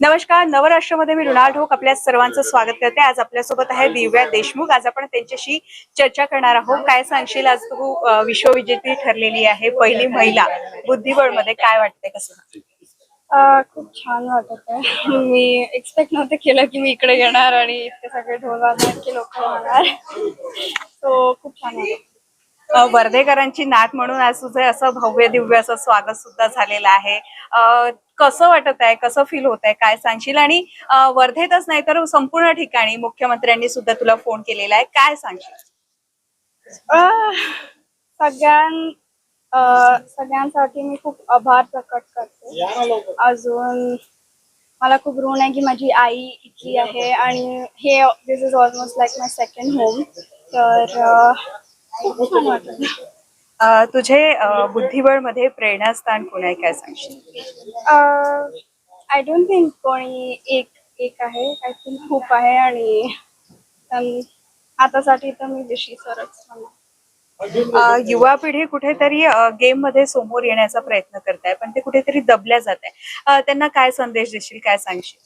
नमस्कार नवराष्ट्रामध्ये मी रुणाल ढोक आपल्या सर्वांचं स्वागत करते. आज आपल्यासोबत आहे दिव्या देशमुख. आज आपण त्यांच्याशी चर्चा करणार आहोत. काय सांगशील? आज तू विश्वविजेती ठरलेली आहे पहिली महिला. बुद्धिबळमध्ये काय वाटतंय कसं? खूप छान वाटत आहे. मी एक्सपेक्ट नव्हतं केलं की मी इकडे येणार आणि इतके सगळे ढोल की लोक होणार सो खूप छान वाटत वर्धेकरांची नात म्हणून आज तुझं असं भव्य दिव्य असं स्वागत सुद्धा झालेलं आहे. कसं वाटत आहे? कसं फील होत आहे? काय सांगशील? आणि वर्धेतच नाही तर संपूर्ण ठिकाणी मुख्यमंत्र्यांनी सुद्धा तुला फोन केलेला आहे. काय सांगशील? सगळ्यां सगळ्यांसाठी मी खूप आभार प्रकट करते. अजून मला खूप ऋण आहे की माझी आई इथली आहे आणि हे this is almost like my second home तर खूप छान तुझे बुद्धिबळमध्ये प्रेरणास्थान कोण आहे काय सांगशील? आय डोंट थिंक कोणी एक एक आहे. आय थिंक खूप आहे आणि अम, आतासाठी तर मी दिशी सरच म्हणणार अ, युवा पिढी कुठेतरी गेममध्ये समोर येण्याचा प्रयत्न करत आहे पण ते कुठेतरी दबल्या जात आहे त्यांना काय संदेश देशील काय सांगशील?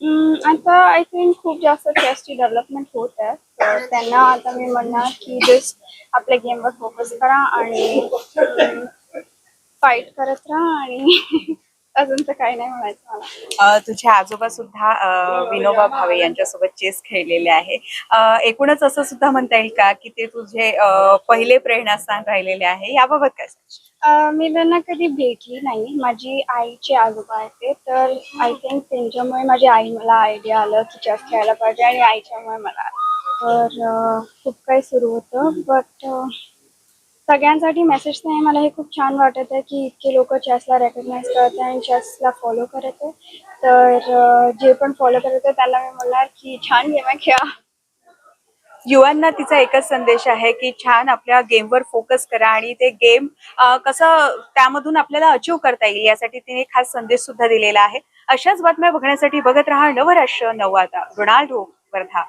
अम, आता आय थिंक खूप जास्त चेसची डेव्हलपमेंट होत आहे. तर त्यांना आता मी म्हणणार की जस्ट आपल्या गेमवर फोकस करा आणि फाईट करत राहा आणि अजून तर काही नाही म्हणायचं मला. अ, तुझे आजोबा सुद्धा अ, विनोबा भावे यांच्यासोबत चेस खेळलेले आहे. अ, एकूणच असं सुद्धा म्हणता येईल का की ते तुझे अ, पहिले प्रेरणास्थान राहिलेले आहे? याबाबत काय सांगशील? अं, मी त्यांना कधी भेटली नाही. माझी आईचे आजोबा आहेत ते. तर आय थिंक त्यांच्यामुळे माझी आई मला आयडिया आलं की चेस खेळायला पाहिजे आणि आईच्यामुळे मला तर खूप काही सुरू होतं. बट सगळ्यांसाठी मेसेज नाही मला हे खूप छान वाटत आहे की इतके लोक चेसला रेकग्नाईज करत आहे आणि चेसला फॉलो करत आहे. तर जे पण फॉलो करत आहे त्याला मी म्हणणार की छान गेम आहे खेळा. युवांना तिचा एकच संदेश आहे की छान आपल्या गेमवर फोकस करा आणि ते गेम कसं त्यामधून आपल्याला अचीव करता येईल यासाठी तिने खास संदेश सुद्धा दिलेला आहे. अशाच बातम्या बघण्यासाठी बघत राहा नवराष्ट्र नववादा. रोनाल्डो वर्धा.